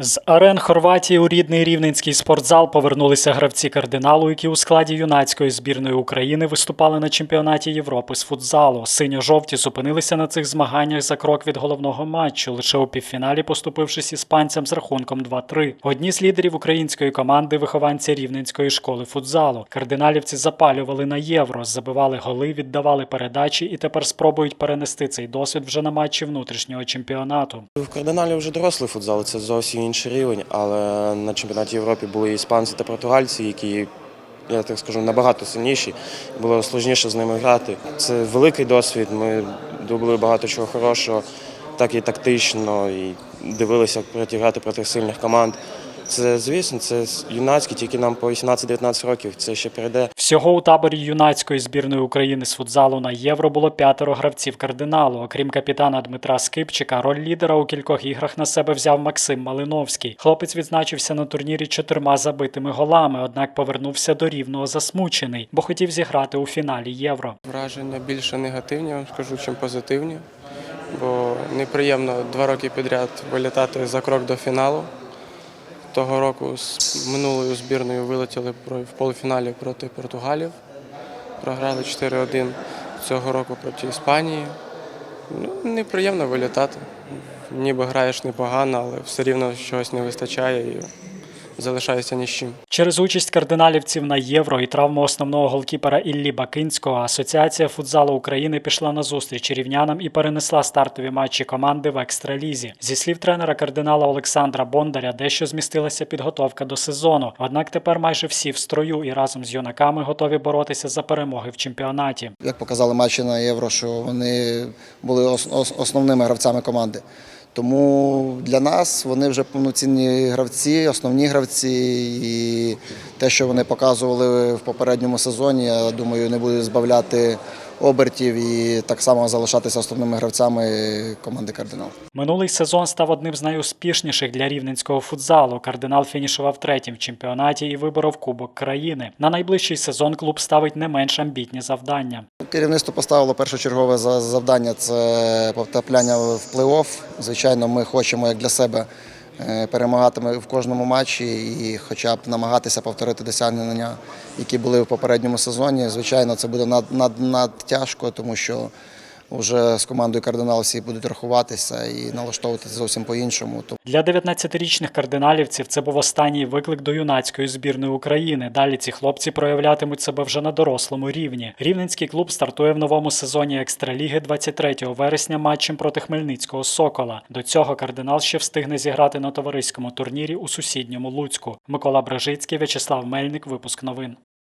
З арен Хорватії у рідний рівненський спортзал повернулися гравці кардиналу, які у складі юнацької збірної України виступали на чемпіонаті Європи з футзалу. Синьо-жовті зупинилися на цих змаганнях за крок від головного матчу, лише у півфіналі поступившись іспанцям з рахунком 2-3. Одні з лідерів української команди вихованці рівненської школи футзалу. Кардиналівці запалювали на євро, забивали голи, віддавали передачі і тепер спробують перенести цей досвід вже на матчі внутрішнього чемпіонату. В кардиналі вже дорослий футзал, це зовсім інший рівень, але на чемпіонаті Європи були іспанці та португальці, які, я так скажу, набагато сильніші. Було сложніше з ними грати. Це великий досвід. Ми добули багато чого хорошого, так і тактично, і дивилися, як грати проти сильних команд. Це, звісно, це юнацькі, тільки нам по 18-19 років. Це ще перейде. Всього у таборі юнацької збірної України з футзалу на євро було п'ятеро гравців кардиналу. Окрім капітана Дмитра Скипчика, роль лідера у кількох іграх на себе взяв Максим Малиновський. Хлопець відзначився на турнірі чотирма забитими голами, однак повернувся до рівного засмучений, бо хотів зіграти у фіналі євро. Враження більше негативні, я вам скажу, чим позитивні. Бо неприємно два роки підряд вилітати за крок до фіналу. Того року з минулою збірною вилетіли в полуфіналі проти Португалів. Програли 4-1 цього року проти Іспанії. Ну, неприємно вилітати. Ніби граєш непогано, але все рівно чогось не вистачає і залишаєшся ні з чим. Через участь кардиналівців на євро і травму основного голкіпера Іллі Бакинського Асоціація футзалу України пішла на зустріч рівнянам і перенесла стартові матчі команди в екстралізі. Зі слів тренера кардинала Олександра Бондаря, дещо змістилася підготовка до сезону. Однак тепер майже всі в строю і разом з юнаками готові боротися за перемоги в чемпіонаті. як показали матчі на євро, що вони були ос- ос- основними гравцями команди. Тому для нас вони вже повноцінні гравці, основні гравці, і те, що вони показували в попередньому сезоні, я думаю, не буде збавляти обертів і так само залишатися основними гравцями команди Кардинал. Минулий сезон став одним з найуспішніших для рівненського футзалу. Кардинал фінішував третім в чемпіонаті і виборов Кубок країни. На найближчий сезон клуб ставить не менш амбітні завдання. Керівництво поставило першочергове за- завдання це потрапляння в плей-офф. Звичайно, ми хочемо як для себе е, перемагати ми в кожному матчі і хоча б намагатися повторити досягнення, які були в попередньому сезоні. Звичайно, це буде над, над, надтяжко, тому що вже з командою кардинал всі будуть рахуватися і налаштовуватися зовсім по-іншому. Тому Для 19-річних кардиналівців це був останній виклик до юнацької збірної України. Далі ці хлопці проявлятимуть себе вже на дорослому рівні. Рівненський клуб стартує в новому сезоні екстраліги 23 вересня матчем проти Хмельницького Сокола. До цього кардинал ще встигне зіграти на товариському турнірі у сусідньому Луцьку. Микола Брежицький, В'ячеслав Мельник. Випуск новин.